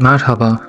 Merhaba,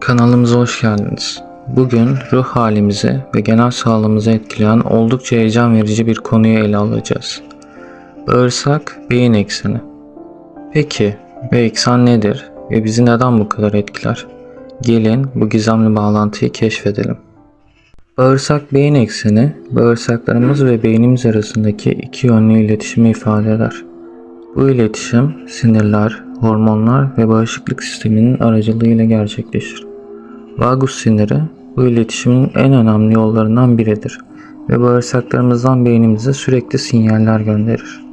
kanalımıza hoş geldiniz. Bugün ruh halimizi ve genel sağlığımızı etkileyen oldukça heyecan verici bir konuyu ele alacağız. Bağırsak beyin ekseni. Peki, bu eksen nedir ve bizi neden bu kadar etkiler? Gelin bu gizemli bağlantıyı keşfedelim. Bağırsak beyin ekseni, bağırsaklarımız ve beynimiz arasındaki iki yönlü iletişimi ifade eder. Bu iletişim sinirler, hormonlar ve bağışıklık sisteminin aracılığıyla gerçekleşir. Vagus siniri bu iletişimin en önemli yollarından biridir ve bağırsaklarımızdan beynimize sürekli sinyaller gönderir.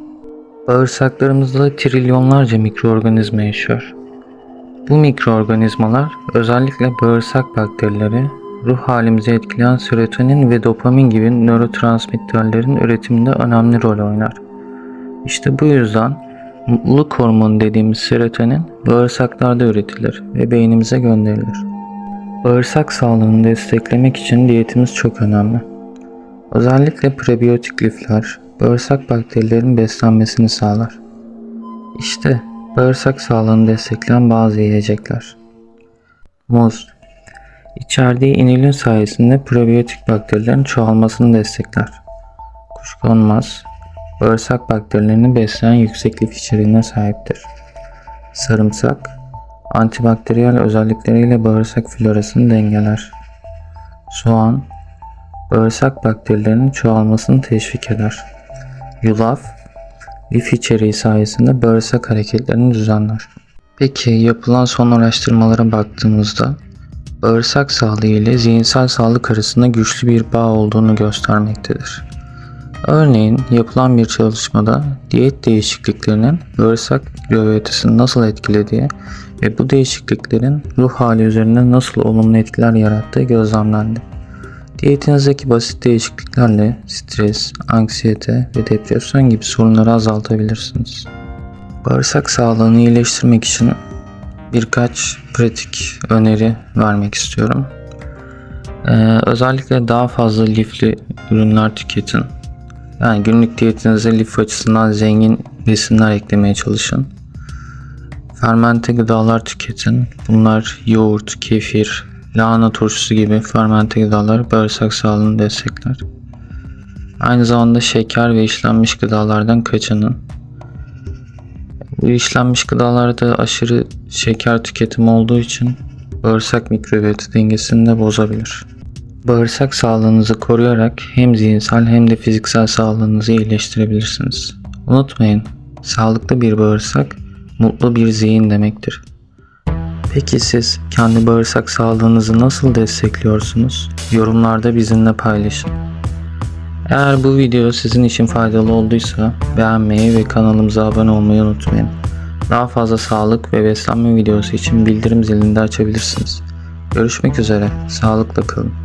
Bağırsaklarımızda trilyonlarca mikroorganizma yaşıyor. Bu mikroorganizmalar özellikle bağırsak bakterileri, ruh halimizi etkileyen serotonin ve dopamin gibi nörotransmitterlerin üretiminde önemli rol oynar. İşte bu yüzden mutluluk hormonu dediğimiz serotonin bağırsaklarda üretilir ve beynimize gönderilir. Bağırsak sağlığını desteklemek için diyetimiz çok önemli. Özellikle prebiyotik lifler bağırsak bakterilerin beslenmesini sağlar. İşte bağırsak sağlığını destekleyen bazı yiyecekler. Muz İçerdiği inülin sayesinde prebiyotik bakterilerin çoğalmasını destekler. Kuşkonmaz, bağırsak bakterilerini besleyen yüksek lif içeriğine sahiptir. Sarımsak, antibakteriyel özellikleriyle bağırsak florasını dengeler. Soğan, bağırsak bakterilerinin çoğalmasını teşvik eder. Yulaf, lif içeriği sayesinde bağırsak hareketlerini düzenler. Peki yapılan son araştırmalara baktığımızda bağırsak sağlığı ile zihinsel sağlık arasında güçlü bir bağ olduğunu göstermektedir. Örneğin yapılan bir çalışmada diyet değişikliklerinin bağırsak mikrobiyotasını nasıl etkilediği ve bu değişikliklerin ruh hali üzerinde nasıl olumlu etkiler yarattığı gözlemlendi. Diyetinizdeki basit değişikliklerle stres, anksiyete ve depresyon gibi sorunları azaltabilirsiniz. Bağırsak sağlığını iyileştirmek için birkaç pratik öneri vermek istiyorum. Ee, özellikle daha fazla lifli ürünler tüketin. Yani günlük diyetinize lif açısından zengin besinler eklemeye çalışın. Fermente gıdalar tüketin. Bunlar yoğurt, kefir, lahana turşusu gibi fermente gıdalar bağırsak sağlığını destekler. Aynı zamanda şeker ve işlenmiş gıdalardan kaçının. Bu işlenmiş gıdalarda aşırı şeker tüketimi olduğu için bağırsak mikrobiyota dengesini de bozabilir. Bağırsak sağlığınızı koruyarak hem zihinsel hem de fiziksel sağlığınızı iyileştirebilirsiniz. Unutmayın, sağlıklı bir bağırsak mutlu bir zihin demektir. Peki siz kendi bağırsak sağlığınızı nasıl destekliyorsunuz? Yorumlarda bizimle paylaşın. Eğer bu video sizin için faydalı olduysa beğenmeyi ve kanalımıza abone olmayı unutmayın. Daha fazla sağlık ve beslenme videosu için bildirim zilini de açabilirsiniz. Görüşmek üzere, sağlıkla kalın.